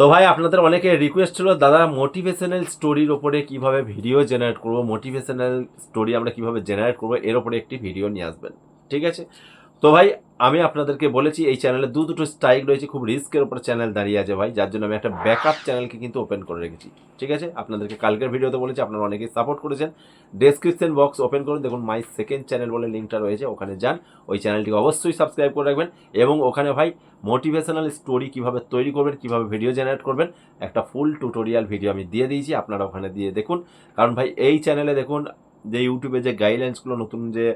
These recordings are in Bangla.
তো ভাই, আপনাদের অনেকে রিকোয়েস্ট ছিল, দাদা মোটিভেশনাল স্টোরির ওপরে কীভাবে ভিডিও জেনারেট করব? মোটিভেশনাল স্টোরি আমরা কীভাবে জেনারেট করব? এর ওপরে একটি ভিডিও নিয়ে আসবেন। ঠিক আছে? তো ভাই, আমি আপনাদেরকে বলেছি, এই চ্যানেলে দু দুটো স্ট্রাইক রয়েছে, খুব রিস্কের ওপর চ্যানেল দাঁড়িয়ে আছে ভাই, যার জন্য আমি একটা ব্যাকআপ চ্যানেলকে কিন্তু ওপেন করে রেখেছি। ঠিক আছে? আপনাদেরকে কালকের ভিডিওতে বলেছি, আপনারা অনেকেই সাপোর্ট করেছেন। ডেসক্রিপশন বক্স ওপেন করুন, দেখুন মাই সেকেন্ড চ্যানেল বলে লিঙ্কটা রয়েছে, ওখানে যান, ওই চ্যানেলটিকে অবশ্যই সাবস্ক্রাইব করে রাখবেন এবং ওখানে ভাই মোটিভেশনাল স্টোরি কীভাবে তৈরি করবেন, কীভাবে ভিডিও জেনারেট করবেন, একটা ফুল টিউটোরিয়াল ভিডিও আমি দিয়ে দিয়েছি, আপনারা ওখানে দিয়ে দেখুন। কারণ ভাই, এই চ্যানেলে দেখুন যে ইউটিউবে যে গাইডলাইন্সগুলো নতুন যে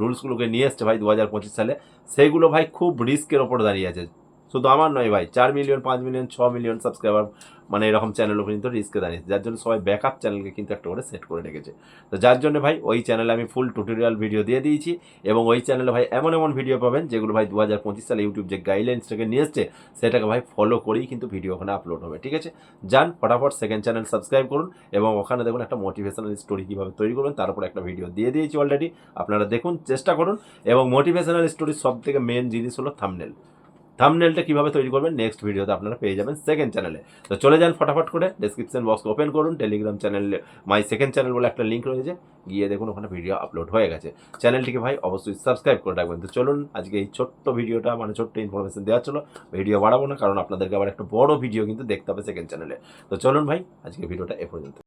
রুলসগুলোকে নিয়ে এসছে ভাই দু হাজার পঁচিশ সালে সেইগুলো ভাই খুব রিস্কের ওপর দাঁড়িয়ে আছে। শুধু আমার নয় ভাই, চার মিলিয়ন পাঁচ মিলিয়ন ছ মিলিয়ন সাবস্ক্রাইবার মানে এরকম চ্যানেলও কিন্তু রিস্কে দাঁড়িয়েছে। যার জন্য সবাই ব্যাকআপ চ্যানেলকে কিন্তু একটা করে সেট করে রেখেছে। তো যার জন্য ভাই, ওই চ্যানেলে আমি ফুল টিউটোরিয়াল ভিডিও দিয়ে দিয়েছি এবং ওই চ্যানেলে ভাই এমন এমন ভিডিও পাবেন যেগুলো ভাই দু হাজার পঁচিশ সালে ইউটিউব যে গাইডলাইন্সটাকে নিয়ে এসছে, সেটাকে ভাই ফলো করেই কিন্তু ভিডিও ওখানে আপলোড হবে, ঠিক আছে? যান, ফটাফট সেকেন্ড চ্যানেল সাবস্ক্রাইব করুন এবং ওখানে দেখুন একটা মোটিভেশনাল স্টোরি কীভাবে তৈরি করবেন, তার উপর একটা ভিডিও দিয়ে দিয়েছি অলরেডি আপনারা দেখুন, চেষ্টা করুন এবং মোটিভেশনাল স্টোরির সব থেকে মেন জিনিস হলো থামনেল থামনেলটা কীভাবে তৈরি করবেন নেক্সট ভিডিওতে আপনারা পেয়ে যাবেন সেকেন্ড চ্যানেলে তো চলে যান ফটাফট করে ডেসক্রিপশন বক্স ওপেন করুন Telegram channel my second channel বলে একটা লিঙ্ক রয়েছে, গিয়ে দেখুন ওখানে ভিডিও আপলোড হয়ে গেছে। চ্যানেলটিকে ভাই অবশ্যই সাবস্ক্রাইব করে রাখবেন। তো চলুন, আজকে এই ছোট্ট ভিডিওটা মানে ছোট্ট ইনফরমেশন দেওয়া ছিল ভিডিও বাড়াবো না, কারণ আপনাদেরকে আবার একটা বড় ভিডিও কিন্তু দেখতে হবে সেকেন্ড চ্যানেলে তো চলুন ভাই, আজকে ভিডিওটা এ পর্যন্ত।